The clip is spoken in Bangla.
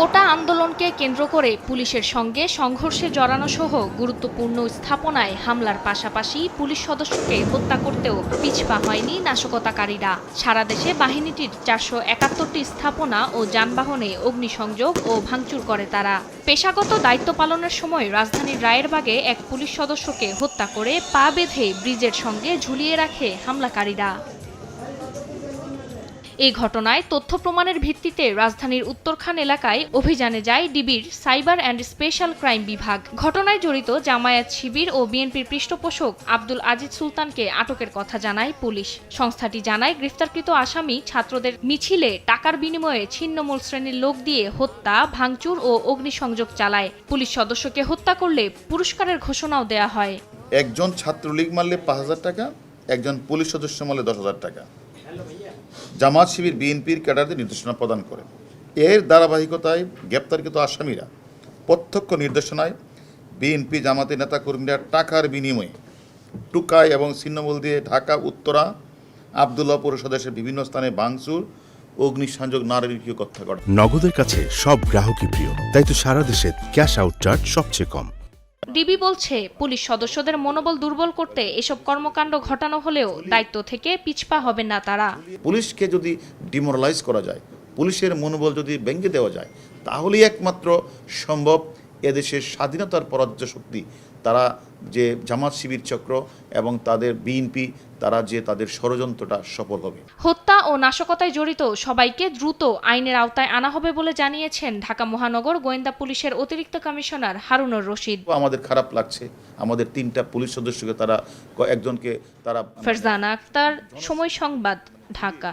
কোটা আন্দোলনকে কেন্দ্র করে পুলিশের সঙ্গে সংঘর্ষে জড়ানো সহ গুরুত্বপূর্ণ স্থাপনায় হামলার পাশাপাশি পুলিশ সদস্যকে হত্যা করতেও পিছপা হয়নি নাশকতাকারীরা। সারা দেশে বাহিনীটির চারশো একাত্তরটি স্থাপনা ও যানবাহনে অগ্নিসংযোগ ও ভাঙচুর করে তারা। পেশাগত দায়িত্ব পালনের সময় রাজধানীর রায়েরবাগে এক পুলিশ সদস্যকে হত্যা করে পা বেঁধে ব্রিজের সঙ্গে ঝুলিয়ে রাখে হামলাকারীরা। এই ঘটনায় তথ্য প্রমাণের ভিত্তিতে রাজধানীর উত্তরখান এলাকায় অভিযানে যায় ডিবির সাইবার অ্যান্ড স্পেশাল ক্রাইম বিভাগ। ঘটনায় জড়িত জামায়াত শিবির ও বিএনপির পৃষ্ঠপোষক আব্দুল আজিজ সুলতানকে আটকের কথা জানায় পুলিশ। সংস্থাটি জানায়, গ্রেফতারকৃত আসামি ছাত্রদের মিছিলে টাকার বিনিময়ে ছিন্নমূল শ্রেণির লোক দিয়ে হত্যা, ভাঙচুর ও অগ্নিসংযোগ চালায়। পুলিশ সদস্যকে হত্যা করলে পুরস্কারের ঘোষণাও দেয়া হয়। একজন ছাত্রলীগ মারলে পাঁচ হাজার টাকা, একজন পুলিশ সদস্য মারলে দশ হাজার টাকা। জামাত শিবির বিএনপির ক্যাডারদের নির্দেশনা প্রদান করে। এর ধারাবাহিকতায় গ্রেপ্তারকৃত আসামিরা প্রত্যক্ষ নির্দেশনায় বিএনপি জামাতের নেতাকর্মীরা টাকার বিনিময়ে টুকাই এবং ছিন্নমূল দিয়ে ঢাকা, উত্তরা, আবদুল্লাহ পৌরসদেশের বিভিন্ন স্থানে ভাঙচুর, অগ্নিসংযোগ নারীকে হত্যা করে নগদের কাছে সব গ্রাহকই প্রিয়, তাই তো সারা দেশে ক্যাশ আউট চার্জ সবচেয়ে কম। ডিবি বলছে, পুলিশ সদস্যদের মনোবল দুর্বল করতে এসব কর্মকাণ্ড ঘটানো হলেও দায়িত্ব থেকে পিছপা হবে না তারা। পুলিশকে যদি ডিমোরালাইজ করা যায়, পুলিশের মনোবল যদি ভেঙে দেওয়া যায়, তাহলেই একমাত্র সম্ভব এদেশের স্বাধীনতার পরাজ্য শক্তি। তারা যে জামাত শিবির চক্র এবং তাদের বিএনপি তারা যে তাদের ষড়যন্ত্রটা সফল হবে। হত্যা ও নাশকতায় জড়িত সবাইকে দ্রুত আইনের আওতায় আনা হবে বলে জানিয়েছেন ঢাকা মহানগর গোয়েন্দা পুলিশের অতিরিক্ত কমিশনার হারুনুর রশিদ। আমাদের খারাপ লাগছে। আমাদের তিনটা পুলিশ সদস্যকে তারা একজনকে তারা ফারজানা আক্তার সময় সংবাদ ঢাকা।